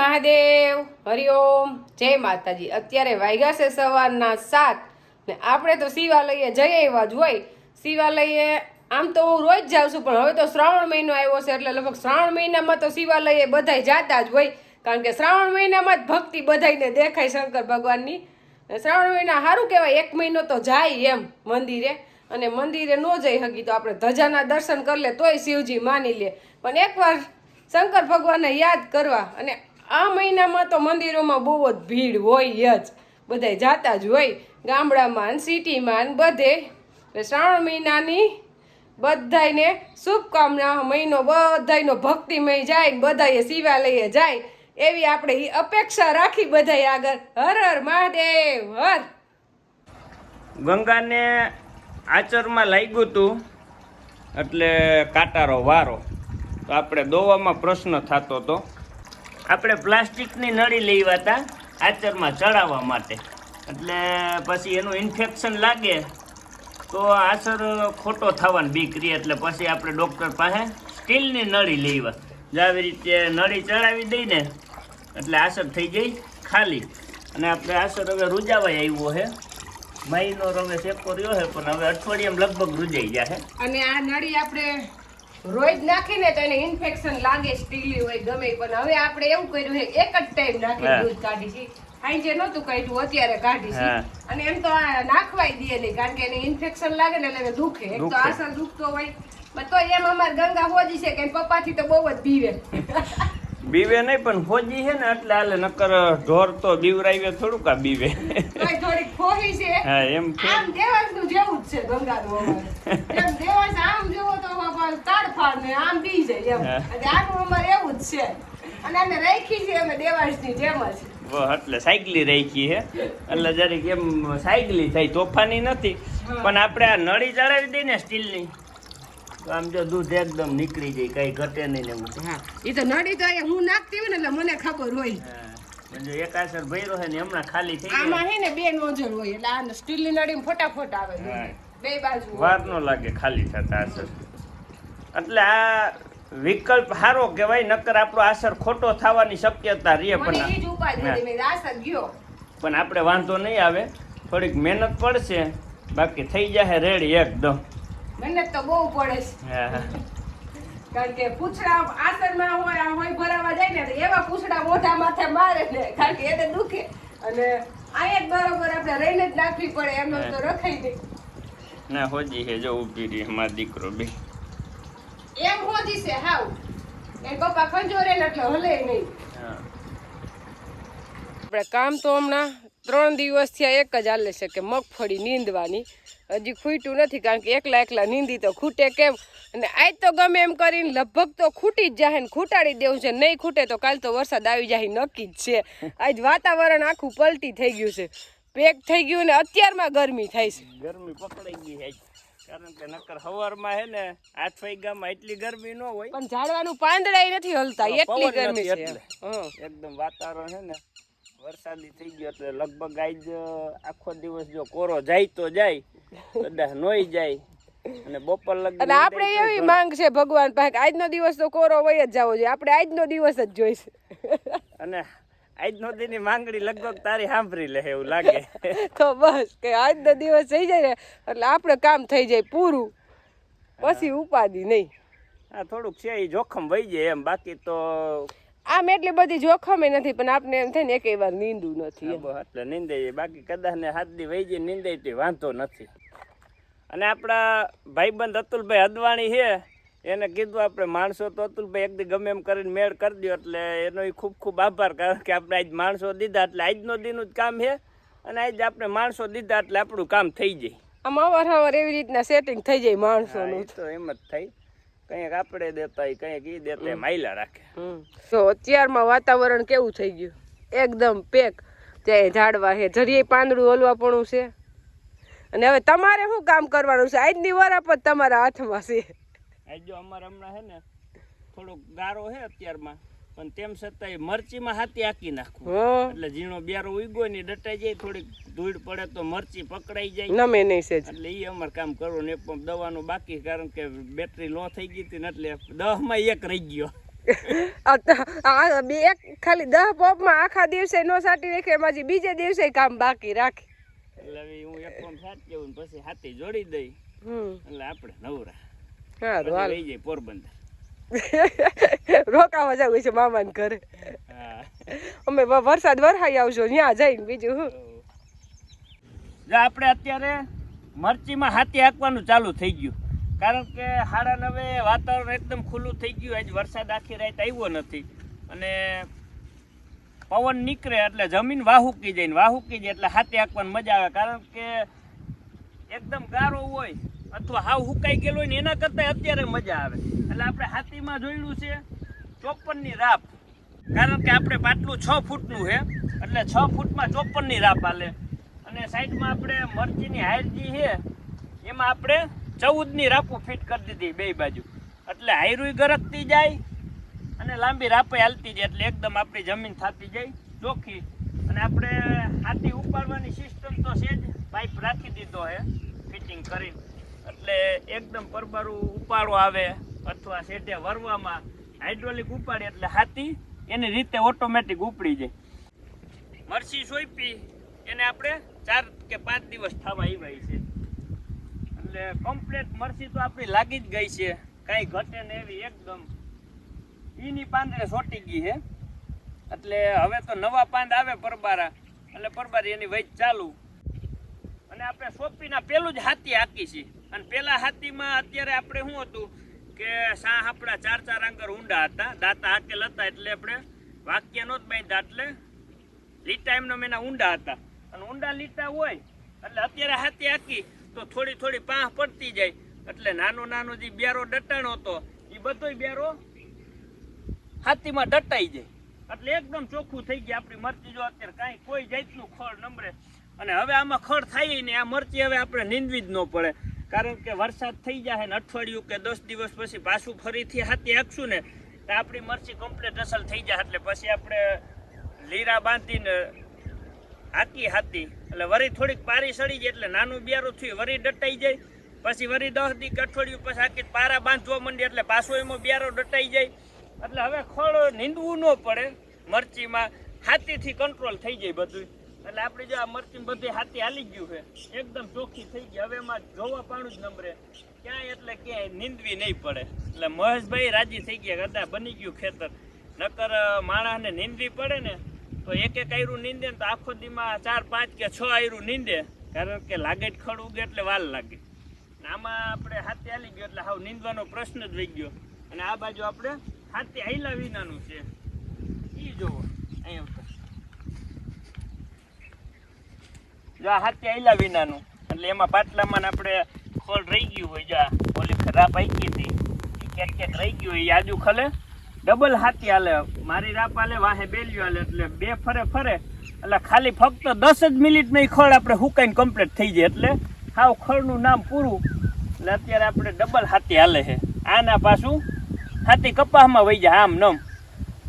મહાદેવ હરિઓમ જય માતાજી. અત્યારે વાગ્યા છે સવારના સાત ને આપણે તો શિવાલયે જઈ આવ્યા જ હોય. શિવાલયે આમ તો હું રોજ જાઉં છું, પણ હવે તો શ્રાવણ મહિનો આવ્યો છે એટલે લગભગ શ્રાવણ મહિનામાં તો શિવાલયે બધાય જાતા જ હોય. કારણ કે શ્રાવણ મહિનામાં જ ભક્તિ બધાયને દેખાય શંકર ભગવાનની. શ્રાવણ મહિના સારું કહેવાય, એક મહિનો તો જાય એમ મંદિરે. અને મંદિરે ન જઈ શકી તો આપણે ધજાના દર્શન કરી લે, તોય શિવજી માની લે. પણ એકવાર શંકર ભગવાનને યાદ કરવા અને આ મહિનામાં તો મંદિરોમાં બહુ જ ભીડ હોય જ. બધાય જાતા જ હોય. ગામડામાં સિટીમાં બધે. શ્રાવણ મહિનાની બધાયને શુભકામના, મહિનો બધાયનો ભક્તિમય જાય ને બધાએ શિવાલયે જાય. એવી આપણે અપેક્ષા રાખી બધાય આગળ. હર હર મહાદેવ, હર. ગંગાને આચરમાં લાગ્યું હતું, એટલે કાંટારો વારો. તો આપણે દોવામાં પ્રશ્ન થતો હતો. આપણે પ્લાસ્ટિકની નળી લેવા હતા આચરમાં ચડાવવા માટે. એટલે પછી એનું ઇન્ફેક્શન લાગે તો આચર ખોટો થવાની બીક રહી. એટલે પછી આપણે ડૉક્ટર પાસે સ્ટીલની નળી લેવા. આવી રીતે નળી ચડાવી દઈને એટલે આસર થઈ ગઈ ખાલી. અને આપણે આસર હવે રૂજાવાય આવ્યો છે. મહિનો રમે શેકો રહ્યો છે, પણ હવે અઠવાડિયામાં લગભગ રૂજાઈ જશે અને આ નળી આપણે રોજ નાખીને તો એને ઇન્ફેક્શન લાગે સ્ટીલી હોય ગમે પણ. હવે આપણે એવું કર્યું છે એક જ ટાઈમ નાખી. દૂધ કાઢી છે. આજે નહોતું કાઢ્યું અત્યારે કાઢી છે. અને એમ તો નાખવાય દે નહીં કારણ કે એને ઇન્ફેક્શન લાગે ને એટલે દુખે. એક તો. આસર દુખતો હોય તો એમ અમારે ગંગા હોજી છે કે પપ્પાથી તો બહુ જ બીવે બીવે નહીં પણ હોજી છે ને એટલે આલે નકર ઢોર તો બીવરાવે થોડુંક આ બીવે. થોડીક ખોહી છે. હા એમ છે. આમ દેવાંશનું જેવું જ છે ગંગાનું અમારે એમ દેવાંશ આમ જેવો તો બાપા ને આમ બી જાય એમ. આનું અમારે એવું જ છે. અને આને રાખી છે અમે દેવાંશની જેમ જ. એટલે સાયકલી રાખી છે. એટલે જરીક એમ સાયકલી થઈ તોફાની નથી. પણ આપણે આ નળી ચડાવી દઈએ ને સ્ટીલની. આમ જો દૂધ એકદમ નીકળી જાય કઈ ઘટે નહીં ને એવું. હા. એ તો નડી તો હું નાખતી હોય ને એટલે મને ખબર હોય. જો એક આસર ભર્યો છે ને હમણાં ખાલી થઈ ગયો. આમાં હે ને બે નોઝલ હોય એટલે આ સ્ટીલની નળીમાં ફટાફટ આવે બે બાજુ વાર નો લાગે ખાલી થતા આસર. એટલે આ વિકલ્પ સારો કહેવાય નકર આપણો આસર ખોટો થવાની શક્યતા રહે પણ પણ આપણે વાંધો નહીં આવે. થોડીક મહેનત પડશે. બાકી થઈ જશે રેડી એકદમ. મહેનત તો બહુ પડે છે. કારણ કે પૂછડા આસનમાં હોય આ હોય ભરાવા જાય ને એવા પૂછડા મોઢા માથે મારે ને કારણ કે એને દુખે. અને અહીંયા જ બરોબર આપણે રહીને જ નાખવી પડે એમનો તો રખાઈ નહીં ના હોજી હે જો ઊભી રહી મારો દીકરો બે. એમ હોજી છે હાવ. એ પપ્પા ખંજોરે એટલે હલે નહીં. આપણે કામ તો હમણાં ત્રણ દિવસ થયા એક જ હાલે છે કે મગફળી નીંદવાની. હજી ખૂટ્યું નથી કારણ કે એકલા એકલા નીંદી તો ખૂટે કેમ? અને આજ તો ગમે એમ કરીને લગભગ તો ખૂટી જ જાય ને ખૂટાડી દેવું છે. નહીં ખૂટે તો કાલ તો વરસાદ આવી જાય નક્કી જ છે. આજ વાતાવરણ આખું પલટી થઈ ગયું છે. પેક થઈ ગયું ને અત્યારમાં ગરમી થાય છે. ગરમી પકડાઈ ગઈ છે. કારણ કે નકર હવારમાં હે ને આઠ વાગ્યામાં એટલી ગરમી ન હોય. પણ ઝાડવાનું પાંદડા નથી હલતા એટલી ગરમી છે. એકદમ વાતાવરણ હે ને વરસાદી થઈ ગયો એટલે લગભગ આજ આખો દિવસ જો કોરો જાય તો જાય કદાચ નોઈ જાય અને બપોર લગી અને આપણે એવી માંગ છે ભગવાન પાસે આજનો દિવસ તો કોરો વય જ જવો જોઈએ. આપણે આજનો દિવસ જ જોઈશે. અને આજનો દીની માંગણી લગભગ તારી સાંભળી લે એવું લાગે. તો બસ કે આજનો દિવસ થઈ જાય ને એટલે આપણે કામ થઈ જાય પૂરું. પછી ઉપાધિ નહીં. આ થોડુંક છે એ જોખમ વહી જાય એમ. બાકી તો આમ એટલી બધી જોખમે નથી પણ આપણે એમ થાય ને એક વાર નીંદું નથી એટલે નીંદાઈ બાકી કદાચ ને હાથ દી વહી જાય નીંદાઈ તે વાંધો નથી. અને આપણા ભાઈબંધ અતુલભાઈ અદવાણી છે એને કીધું આપણે માણસો તો અતુલભાઈ એક દી ગમે એમ કરીને મેળ કરી દો એટલે એનો એ ખૂબ ખૂબ આભાર કારણ કે આપણે આજ માણસો દીધા એટલે આજનો દીનું જ કામ છે અને આજ આપણે માણસો દીધા એટલે આપણું કામ થઈ જાય. આમ અવાર અવાર એવી રીતના સેટિંગ થઈ જાય માણસોનું. તો એમ જ થાય. કંઈક આપણે દેતા હોય કંઈક ઈ દેતા માયલા રાખે. જો અત્યારમાં વાતાવરણ કેવું થઈ ગયું? એકદમ પેક. ત્યાં ઝાડવા છે જરીએ પાંદડું હલવાપણું છે. અને હવે તમારે શું કામ કરવાનું છે? આજની વરા પણ તમારા હાથમાં છે. આજ જો અમારે હમણાં છે ને થોડોક ગારો છે અત્યારમાં. પણ તેમ છતાંય મરચીમાં હાથી આકી નાખવું એટલે ઝીણો બેરો ઉગ્યો ને દટાઈ જાય થોડીક ધૂળ પડે તો મરચી પકડાઈ જાય. નમે નહીં સેજ. એટલે એ અમારે કામ કરવું ને પણ દવાનું બાકી કારણ કે બેટરી લો થઈ ગઈ હતી ને એટલે દહમાં એક રહી ગયો. બે એક ખાલી દહ પોપમાં આખા દિવસે નો સાટી રાખે એમાં બીજે દિવસે કામ બાકી રાખે. એટલે હું એક સાચી પછી હાથી જોડી દઈ. એટલે આપણે નવરા. હા લઈ જાય પોરબંદર. રોકાવા જવું છે મામાને ઘરે. અમે વરસાદ વરસાઈ આવશો ત્યાં જઈને બીજું જો આપણે અત્યારે મરચીમાં હાથી હાંકવાનું ચાલુ થઈ ગયું. કારણ કે હાડા નવે વાતાવરણ એકદમ ખુલ્લું થઈ ગયું આજ વરસાદ આખી રાત આવ્યો નથી. અને પવન નીકળે એટલે જમીન વાહુકી જાય ને વાહુકી જાય એટલે હાથે હાંકવાની મજા આવે. કારણ કે એકદમ ગારો હોય અથવા હાવ હુકાઈ ગયેલો ને એના કરતાં અત્યારે મજા આવે. એટલે આપણે હાથીમાં જોયેલું છે ચોપ્પનની રાપ. કારણ કે આપણે પાટલું છ ફૂટનું છે, એટલે છ ફૂટમાં ચોપ્પનની રાપ હાલે. અને સાઈડમાં આપણે મરચીની હાયરજી છે, એમાં આપણે ચૌદની રાપો ફિટ કરી દીધી બે બાજુ. એટલે હાયરુંય ગરકતી જાય અને લાંબી રાપે હાલતી જાય, એટલે એકદમ આપણી જમીન થતી જાય, ચોખ્ખી. અને આપણે હાથી ઉપાડવાની સિસ્ટમ તો છે જ પાઇપ રાખી દીધો છે ફિટિંગ કરીને. એટલે એકદમ પરબારું ઉપાડો આવે અથવા શેઢે વરવામાં હાઇડ્રોલિક ઉપાડે એટલે હાથી એની રીતે ઓટોમેટિક ઉપડી જાય. મરસી સોંપી, એને આપણે ચાર કે પાંચ દિવસ થવા આવ્યા છે. એટલે કમ્પ્લેટ મરસી તો આપણી લાગી જ ગઈ છે. કાંઈ ઘટે ને એવી એકદમ. ઈની પાંદડે સોટી ગઈ છે. એટલે હવે તો નવા પાંદ આવે પરબારા. એટલે પરબારી એની વૈજ ચાલુ. અને આપણે સોંપીના પેલું જ હાથી હાકી છે. અને પેલા હાથીમાં અત્યારે આપણે શું હતું કે સાહ આપણા ચાર ચાર આંગર ઊંડા હતા. દાંતા હાકેલ હતા એટલે આપણે વાક્ય નહોત બાંધ્યા એટલે લીટા એમનો એના ઊંડા હતા. અને ઊંડા લીટા હોય એટલે અત્યારે હાથી હાકી તો થોડી થોડી પાંહ પડતી જાય. એટલે નાનો નાનો જે બેરો ડટાણો હતો, એ બધોય બેરો હાથીમાં ડટાઈ જાય. એટલે એકદમ ચોખ્ખું થઈ ગયા આપણી મરચી. જો અત્યારે કાંઈ કોઈ જાતનું ખળ નંબરે અને હવે આમાં ખડ થાય નહીં, આ મરચી હવે આપણે નીંદવી જ ન પડે. કારણ કે વરસાદ થઈ જાય ને અઠવાડિયું કે દસ દિવસ પછી પાછું ફરીથી હાથી હાંકશું ને, તો આપણી મરચી કમ્પ્લીટ અસલ થઈ જાય. એટલે પછી આપણે લીરા બાંધીને હાકી હાથી એટલે વરી થોડીક પારી સડી જાય એટલે નાનું બિયારું થયું, વરી ડટાઈ જાય. પછી વરી દસ દી અઠવાડિયું પછી હાકી પારા બાંધવા માંડી એટલે પાછો એમાં બિયારો ડટાઈ જાય. એટલે હવે ખળ નીંદવું ન પડે, મરચીમાં હાથીથી કંટ્રોલ થઈ જાય બધું એટલે આપણે જો આ મરચી બધી હાથી હાલી ગયું છે, એકદમ ચોખ્ખી થઈ ગઈ. હવે એમાં જોવા પાણું જ નંબરે ક્યાંય એટલે ક્યાંય નીંદવી નહીં પડે. એટલે મહેશભાઈ રાજી થઈ ગયા કદા બની ગયું ખેતર. નકર માણસને નીંદવી પડે ને, તો એક એક આયરું નીંદે ને તો આખો દીમાં ચાર, પાંચ કે છ આયરું નીંદે. કારણ કે લાગે જ ખડ ઉગે એટલે વાલ લાગે. આમાં આપણે હાથે હાલી ગયો એટલે હાવ નીંદવાનો પ્રશ્ન જ વહી ગયો. અને આ બાજુ આપણે હાથે હાઈલા વિનાનું છે. એ જોવો. અહીંયા જો આ હાથે આયલા વિનાનું. એટલે એમાં પાટલામાં આપણે ખોલ રહી ગયું હોય, જો ઓલી રાપ ગઈ હતી. ક્યાંક ક્યાંક રહી ગયું હોય આજુ ખલે. ડબલ હાથી હાલે. મારી રાપ હાલે, વાહે બેલ્યું હાલે. એટલે બે ફરે ફરે. એટલે ખાલી ફક્ત દસ જ મિનિટમાં એ ખળ આપણે હુકાઈને કમ્પ્લીટ થઈ જાય. એટલે હાવ ખળનું નામ પૂરું. એટલે અત્યારે આપણે ડબલ હાથી હાલે છે. આના પાછું હાથી કપાસમાં વહી જાય, આમ નમ.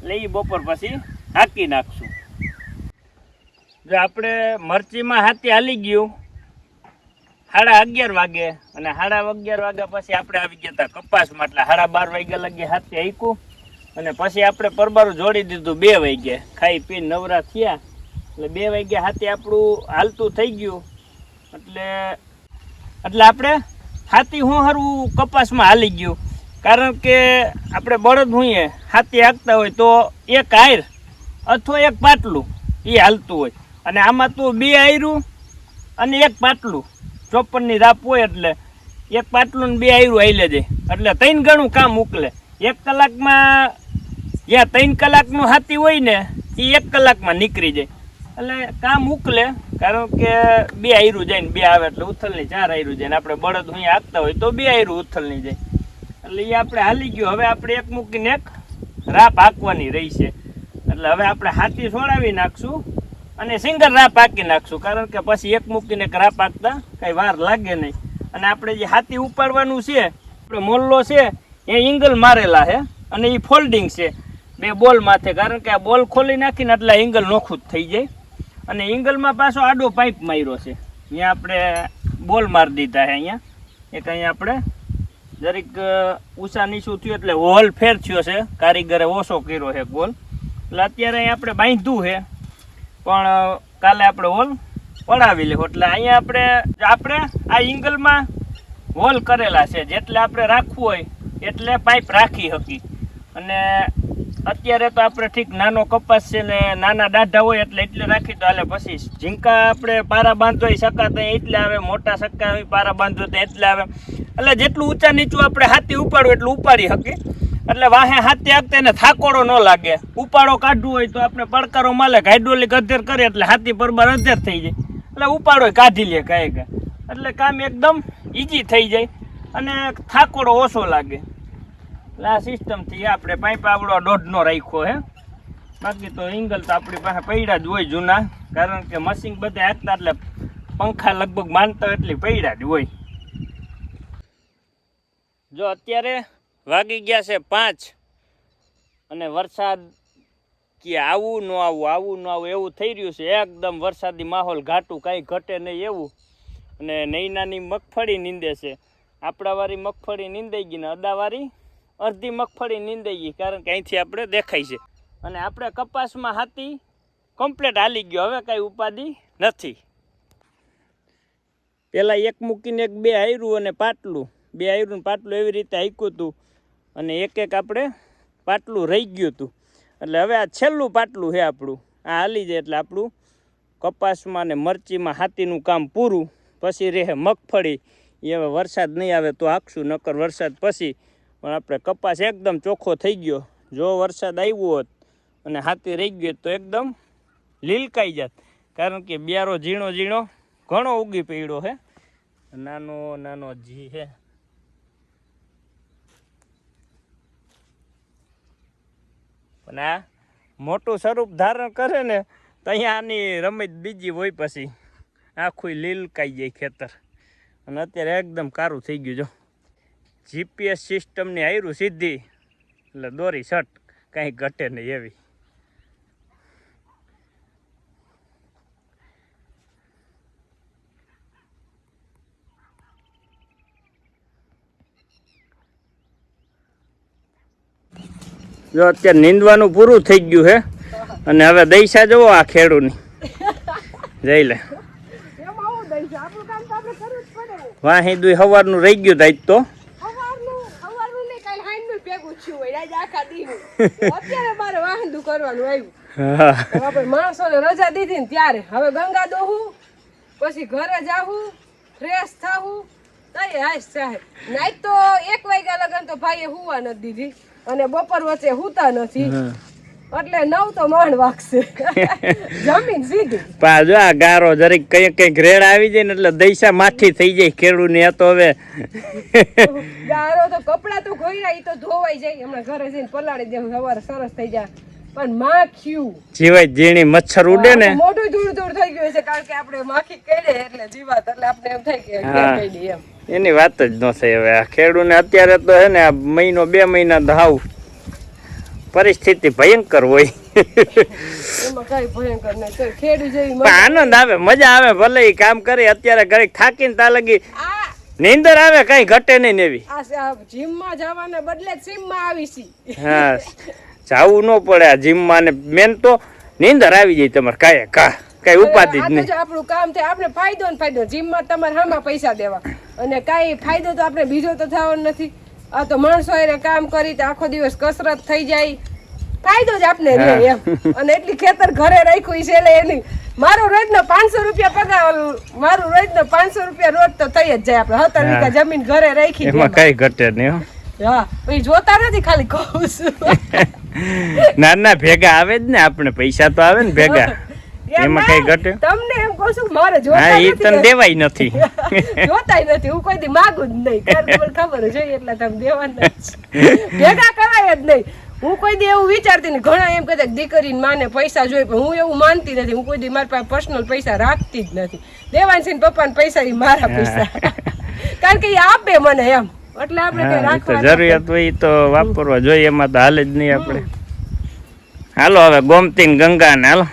એટલે એ બપોર પછી હાકી નાખશું. જો આપણે મરચીમાં હાથી હાલી ગયું, સાડા અગિયાર વાગે, અને સાડા અગિયાર વાગ્યા પછી આપણે આવી ગયા હતા કપાસમાં, એટલે સાડા બાર વાગ્યા લગી હાથી હાઈકું અને પછી આપણે પરબારું જોડી દીધું બે વાગ્યે ખાઈ પી નવરા થયા, એટલે બે વાગ્યા હાથી આપણું હાલતું થઈ ગયું, એટલે એટલે આપણે હાથી હું હારું કપાસમાં હાલી ગયું, કારણ કે આપણે બળદ હોઈએ હાથી હાંકતા હોય તો એક આયર અથવા એક પાટલું, એ હાલતું હોય. અને આમાં તો બે આયરું અને એક પાટલું. ચોપનની રાપ હોય એટલે એક પાટલું બે આયરું આવી જાય એટલે ત્રણ ગણું કામ ઉકલે. એક કલાકમાં, જ્યાં ત્રણ કલાકનું હાથી હોય ને, એ એક કલાકમાં નીકળી જાય. એટલે કામ ઉકલે, કારણ કે બે આયરું જાય ને બે આવે એટલે ઉથલની ચાર આયરું જાય ને આપણે બળદ અહીંયા આપતા હોય તો બે આયરું ઉથલની જાય. એટલે એ આપણે હાલી ગયું. હવે આપણે એક મૂકીને એક રાપ હાંકવાની રહી છે. એટલે હવે આપણે હાથી છોડાવી નાખશું. અને સિંગર રાપ પાકી નાખશું, કારણ કે પછી એક મૂકીને એક પાકતા કંઈ વાર લાગે નહીં. અને આપણે જે હાથી ઉપાડવાનું છે, આપણે મોલ્લો છે, એ ઇંગલ મારેલા છે, અને એ ફોલ્ડિંગ છે બે બોલ માથે, કારણ કે આ બોલ ખોલી નાખીને એટલે એંગલ નોખું થઈ જાય. અને ઇંગલમાં પાછો આડો પાઇપ માર્યો છે. અહીંયા આપણે બોલ મારી દીધા છે અહીંયા. એક અહીંયા આપણે જરીક ઊંચા નીચું થયું એટલે હોલ ફેર થયો છે. કારીગરે ઓછો કર્યો છે બોલ. એટલે અત્યારે અહીંયા આપણે બાંધ્યું છે. પણ કાલે આપણે હોલ પડાવી લેવો એટલે અહીંયા આપણે આપણે આ એંગલમાં હોલ કરેલા છે. જેટલે આપણે રાખવું હોય, એટલે પાઇપ રાખી શકી અને અત્યારે તો આપણે ઠીક નાનો કપાસ છે ને નાના દાઢા હોય એટલે એટલે રાખી તો હાલે પછી ઝીંકા આપણે પારા બાંધો હોય સકાતા એટલે આવે, મોટા સક્કા પારા બાંધો તો એટલે આવે. એટલે જેટલું ઊંચા નીચું આપણે હાથી ઉપાડવું એટલું ઉપાડી શકીએ એટલે વાહે હાથી આગતે એને થાકોડો ન લાગે. ઉપાડો કાઢવું હોય તો આપણે પડકારો માલે હાઇડ્રોલિક અધેર કરે એટલે હાથી પરબાર અધેર થઈ જાય. એટલે ઉપાડો કાઢી લે કાંઈ કાંઈ એટલે કામ એકદમ ઈઝી થઈ જાય અને થાકોડો ઓછો લાગે. એટલે આ સિસ્ટમથી આપણે પાઇપ આવડો દોઢનો રાખ્યો હે. બાકી તો એંગલ તો આપણી પાસે પૈડા જ હોય જૂના, કારણ કે મશીન બધે હાંકતા એટલે પંખા લગભગ માનતા એટલી પૈડા જ હોય. જો અત્યારે વાગી ગયા છે પાંચ. અને વરસાદ કે આવું, ન આવું આવું, ન આવું, એવું થઈ રહ્યું છે. એકદમ વરસાદી માહોલ ઘાટું કાંઈ ઘટે નહીં એવું. અને નૈનાની મગફળી નીંદે છે. આપણાવાળી મગફળી નીંદાઈ ગઈ ને અદાવાળી અડધી મગફળી નીંદાઈ ગઈ, કારણ કે અહીંથી આપણે દેખાય છે. અને આપણે કપાસમાં હાથી કમ્પ્લેટ હાલી ગયો. હવે કાંઈ ઉપાધિ નથી. પહેલાં એક મૂકીને એક બે આયરું અને પાટલું. બે આયરું પાટલું એવી રીતે હાંક્યું હતું. અને એક એક આપણે પાટલું રહી ગયું હતું. એટલે હવે આ છેલ્લું પાટલું છે આપણું. આ હાલી જાય એટલે આપણું કપાસમાં ને મરચીમાં હાથીનું કામ પૂરું, પછી રહે મગફળી. એ હવે વરસાદ નહીં આવે તો આખશું નકર વરસાદ પછી. પણ આપણે કપાસ એકદમ ચોખ્ખો થઈ ગયો. જો વરસાદ આવ્યો હોત અને હાથી રહી ગયો તો એકદમ લીલકાઈ જાત. કારણ કે બિયારો ઝીણો ઝીણો ઘણો ઉગી પડ્યો છે. નાનો નાનો જી છે. પણ આ મોટું સ્વરૂપ ધારણ કરે ને તો અહીંયા આની રમત બીજી હોય પછી. આખું લીલકાઈ જાય ખેતર. અને અત્યારે એકદમ કારું થઈ ગયું જો. જીપીએસ સિસ્ટમની આયરું સીધી. એટલે દોરી શટ. કાંઈ ઘટે નહીં એવી. જો અત્યારે નીંદવાનું પૂરું થઈ ગયું છે અને હવે દૈસા જવો આ ખેડૂની. જઈ લે. ને. વાહી દુઈ સવારનું રહી ગયું તાજ તો. આપણે માણસોને રજા દીધી ને ત્યારે. હવે ગંગા દોહું પછી ઘરે જાવું ફ્રેશ થવું તઈ હાશ સાહેબ. નાઈટ તો એક વાગ્યા લગન તો ભાઈએ હુવા નથી દીધી. અને બપોર વચ્ચે હુતા નથી. એટલે નવ તો માંડ વાગશે. જમીન સીધી. પા જો આ ગારો જરીક કઈ કંઈક રેડ આવી જાય ને એટલે દૈસા માઠી થઈ જાય ખેડૂત ને તો હવે. ગારો તો કપડા તો ઘોઈરા ઈ તો ધોવાઈ જાય. હમણાં ઘરે જઈને પલાળી દેવું સવારે સરસ થઈ જાય. પણ માખ્યું. જીવાય જીણી મચ્છર ઉડે ને. મોઢું ધૂળ ધૂળ થઈ ગયું છે કારણ કે આપણે માખી કહી એટલે જીવાત એટલે આપણે એમ થાય કે. કહી એમ. એની વાત જ ન થઈ હવે. આ ખેડૂને અત્યારે તો હે ને આ મહિનો બે મહિના ધાવ. પરિસ્થિતિ ભયંકર હોય. તો આનંદ આવે. મજા આવે ભલે ઈ કામ કરે અત્યારે ઘરે થાકીને તા લગી. નીંદર આવે કઈ ઘટે નહીં એવી. જીમમાં જવાને બદલે સીમમાં આવી હા. જાવું ન પડે આ જીમમાં ને મેન તો નીંદર આવી જાય તમારે કાંઈ કા કઈ ઉપાધિ જ નહીં. આપણું કામ થાય આપણે ફાયદો ને ફાયદો. જીમમાં તમારે હામાં પૈસા દેવા. અને કાંઈ ફાયદો તો આપણે બીજો તો થવાનો નથી. આ તો માણસો એને કામ કરી તો આખો દિવસ કસરત થઈ જાય. ફાયદો જ આપણે રહે એમ. અને એટલી ખેતર ઘરે રાખ્યું છે એટલે એની મારો રોજનો પાંચસો રૂપિયા પગાર મારું રોજનો પાંચસો રૂપિયા રોજ તો થઈ જ જાય આપણે. સત્તર વીઘા જમીન ઘરે રાખી એમાં. કઈ ઘટે નહીં હા. જોતા નથી ખાલી કહું છું ના ના ભેગા આવે જ ને આપણે પૈસા તો આવે ને ભેગા. એમાં કઈ ઘટે? તમને એમ કહું છું મારે હા જોતા એ તને દેવાય નથી. જોતાય નથી હું કોઈ દી માંગુ જ નહીં. કારણ ખબર છે એટલે તમે દેવાના ભેગા કરાય જ નહીં. હું કોઈ દી એવું વિચારતી નહીં. ઘણા એમ કહેતા દીકરી દીકરીને માને પૈસા જોઈએ. પણ હું એવું માનતી નથી. હું કોઈ દી મારી પાસે પર્સનલ પૈસા રાખતી જ નથી. ને પપ્પાને પૈસા એ મારા પૈસા. કારણ કે એ આપે મને એમ. એટલે આપણે રાખવા જરૂરિયાત હોય તો વાપરવા જોઈએ એમાં તો હાલે જ નહીં આપણે. હાલો હવે ગોમતી ગંગા ને હાલો.